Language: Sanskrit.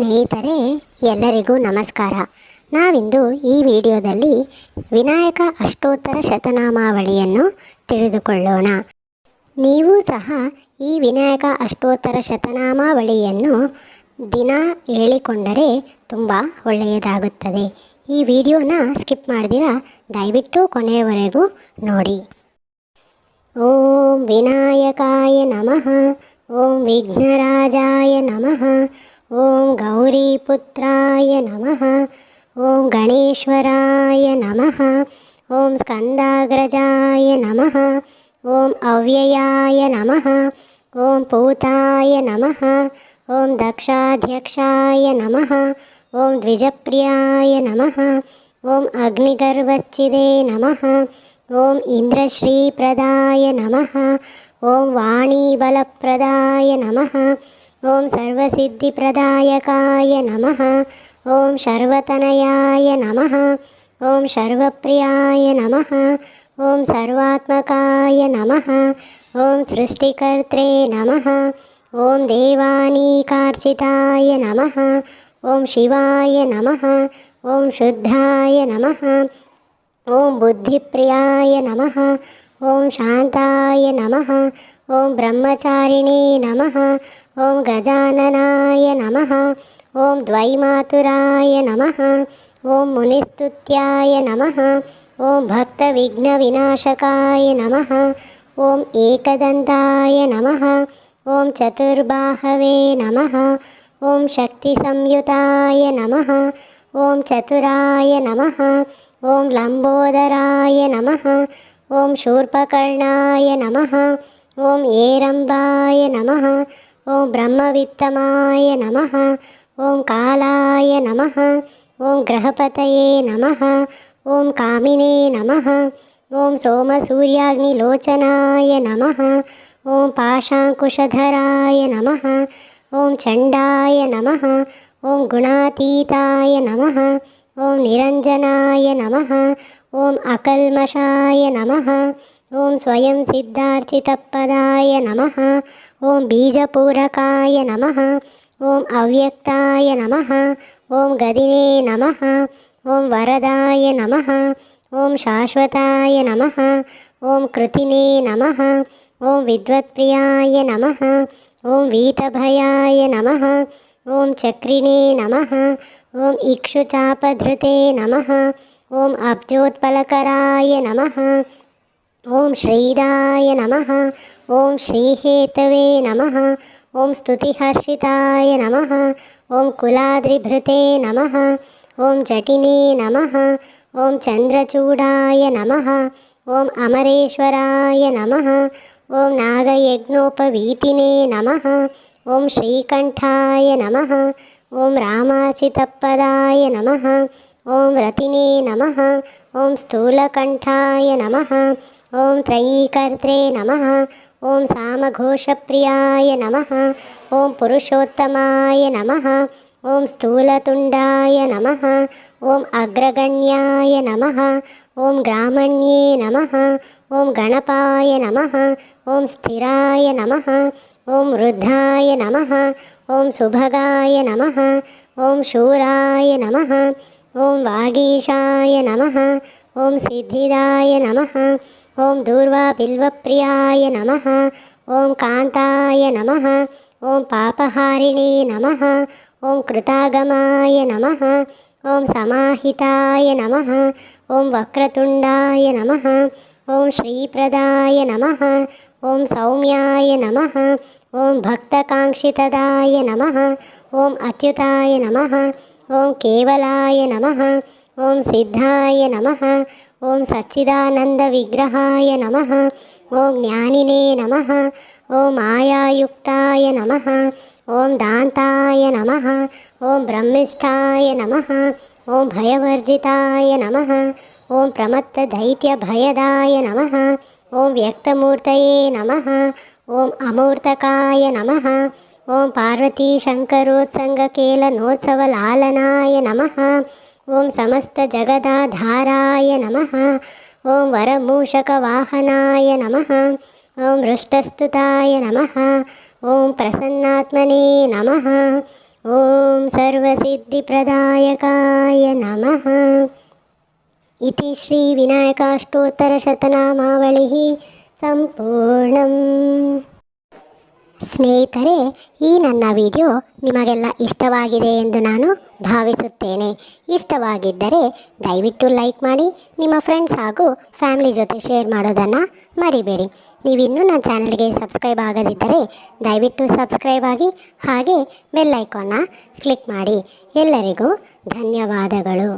ಸ್ನೇಹಿತರೆ, ಎಲ್ಲರಿಗೂ ನಮಸ್ಕಾರ. ನಾವಿಂದು ಈ ವಿಡಿಯೋದಲ್ಲಿ ವಿನಾಯಕ ಅಷ್ಟೋತ್ತರ ಶತನಾಮಾವಳಿಯನ್ನು ತಿಳಿದುಕೊಳ್ಳೋಣ. ನೀವು ಸಹ ಈ ವಿನಾಯಕ ಅಷ್ಟೋತ್ತರ ಶತನಾಮಾವಳಿಯನ್ನು ದಿನ ಹೇಳಿಕೊಂಡರೆ ತುಂಬ ಒಳ್ಳೆಯದಾಗುತ್ತದೆ. ಈ ವಿಡಿಯೋನ ಸ್ಕಿಪ್ ಮಾಡಿದಿರ, ದಯವಿಟ್ಟು ಕೊನೆಯವರೆಗೂ ನೋಡಿ. ಓಂ ವಿನಾಯಕಾಯ ನಮಃ. ॐ विघ्नराजाय नमः ॐ गौरीपुत्राय नमः ॐ गणेश्वराय नमः ॐ स्कन्दाग्रजाय नमः ॐ अव्ययाय नमः ॐ पूताय नमः ॐ दक्षाध्यक्षाय नमः ॐ द्विजप्रियाय नमः ॐ अग्निगर्वच्चिदे नमः ॐ इन्द्रश्रीप्रदाय नमः ॐ वाणीबलप्रदाय नमः। ॐ सर्वसिद्धिप्रदायकाय नमः। ॐ शर्वतनयाय नमः। ॐ सर्वप्रियाय नमः। ॐ सर्वात्मकाय नमः। ॐ सृष्टिकर्त्रे नमः। ॐ देवानीकार्चिताय नमः। ॐ शिवाय नमः। ॐ शुद्धाय नमः। ॐ बुद्धिप्रियाय नमः। ॐ शान्ताय नमः ॐ ब्रह्मचारिणे नमः ॐ गजाननाय नमः ॐ द्वैमातुराय नमः ॐ मुनिस्तुत्याय नमः ॐ भक्तविघ्नविनाशकाय नमः ॐ एकदन्ताय नमः ॐ चतुर्बाहवे नमः ॐ शक्तिसंयुताय नमः ॐ चतुराय नमः ॐ लम्बोदराय नमः ॐ शूर्पकर्णाय नमः ॐ एरम्बाय नमः ॐ ब्रह्मवित्तमाय नमः ॐ कालाय नमः ॐ ग्रहपतये नमः ॐ कामिने नमः ॐ सोमसूर्याग्निलोचनाय नमः ॐ पाशाङ्कुशधराय नमः ॐ चण्डाय नमः ॐ गुणातीताय नमः ॐ निरञ्जनाय नमः ॐ अकल्मषाय नमः ॐ स्वयं स्वयंसिद्धार्चितप्पदाय नमः ॐ बीजपूरकाय नमः ॐ अव्यक्ताय नमः ॐ गदिने नमः ॐ वरदाय नमः ॐ शाश्वताय नमः ॐ कृतिने नमः ॐ विद्वत्प्रियाय नमः ॐ वीतभयाय नमः ॐ चक्रिणे नमः ॐ इक्षुचापधृते नमः। ॐ अब्जोत्पलकराय नमः। ॐ श्रीदाय नमः। ॐ श्रीहेतवे नमः। ॐ स्तुतिहर्षिताय नमः। ॐ कुलाद्रिभृते नमः। ॐ जटिने नमः। ॐ चन्द्रचूडाय नमः। ॐ अमरेश्वराय नमः। ॐ नागयज्ञोपवीतिने नमः। ఓం శ్రీకంఠాయ నమ ఓం రామాచితప్పదాయ నమ ఓం రతినే నమ ఓం స్థూలకంఠాయ నమ ఓం త్రయీకర్త్రే నమ ఓం సామఘోషప్రియాయ నమ ఓం పురుషోత్తమాయ నమ ఓం స్థూలతుండాయ నమ ఓం అగ్రగణ్యాయ నమ ఓం గ్రామణ్యే నమ ఓం గణపాయ నమ ఓం స్థిరాయ నమ ॐ वृद्धाय नमः ॐ सुभगाय नमः ॐ शूराय नमः ॐ वागीशाय नमः ॐ सिद्धिदाय नमः ॐ दूर्वाबिल्वप्रियाय नमः ॐ कान्ताय नमः ॐ पापहारिणे नमः ॐ कृतागमाय नमः ॐ समाहिताय नमः ॐ वक्रतुण्डाय नमः ॐ श्रीप्रदाय नमः ఓం సౌమ్యాయ నమ ఓం భక్తకాంక్షితదాయ నమ ఓం అచ్యుతాయ నమ ఓం కేవలాయ నమ ఓం సిద్ధాయ నమ ఓం సచ్చిదానంద విగ్రహాయ నమ ఓం జ్ఞానినే నమ ఓం మాయాయుక్తాయ నమ ఓం దాంతాయ నమ ఓం బ్రహ్మిష్టాయ నమ ఓం భయవర్జితాయ నమ ఓం ప్రమత్త దైత్య నమ ॐ व्यक्तमूर्तये नमः। ॐ अमूर्तकाय नमः। ॐ पार्वतीशङ्करोत्सङ्गकेलनोत्सवलालनाय नमः। ॐ समस्तजगदाधाराय नमः। ॐ वरमूषकवाहनाय नमः। ॐ हृष्टस्तुताय नमः। ॐ प्रसन्नात्मने नमः। ॐ सर्वसिद्धिप्रदायकाय नमः। इति ಶ್ರೀವಿನಾಯಕಾಷ್ಟೋತ್ತರಶತನಾಮಾವಳಿः ಸಂಪೂರ್ಣಂ ಸ್ನೇಹಿತರೆ, ಈ ನನ್ನ ವಿಡಿಯೋ ನಿಮಗೆಲ್ಲ ಇಷ್ಟವಾಗಿದೆ ಎಂದು ನಾನು ಭಾವಿಸುತ್ತೇನೆ. ಇಷ್ಟವಾಗಿದ್ದರೆ ದಯವಿಟ್ಟು ಲೈಕ್ ಮಾಡಿ, ನಿಮ್ಮ ಫ್ರೆಂಡ್ಸ್ ಹಾಗೂ ಫ್ಯಾಮಿಲಿ ಜೊತೆ ಶೇರ್ ಮಾಡೋದನ್ನು ಮರಿಬೇಡಿ. ನೀವಿನ್ನೂ ನನ್ನ ಚಾನಲ್ಗೆ ಸಬ್ಸ್ಕ್ರೈಬ್ ಆಗದಿದ್ದರೆ ದಯವಿಟ್ಟು ಸಬ್ಸ್ಕ್ರೈಬ್ ಆಗಿ, ಹಾಗೆ ಬೆಲ್ಲೈಕಾನ್ನ ಕ್ಲಿಕ್ ಮಾಡಿ. ಎಲ್ಲರಿಗೂ ಧನ್ಯವಾದಗಳು.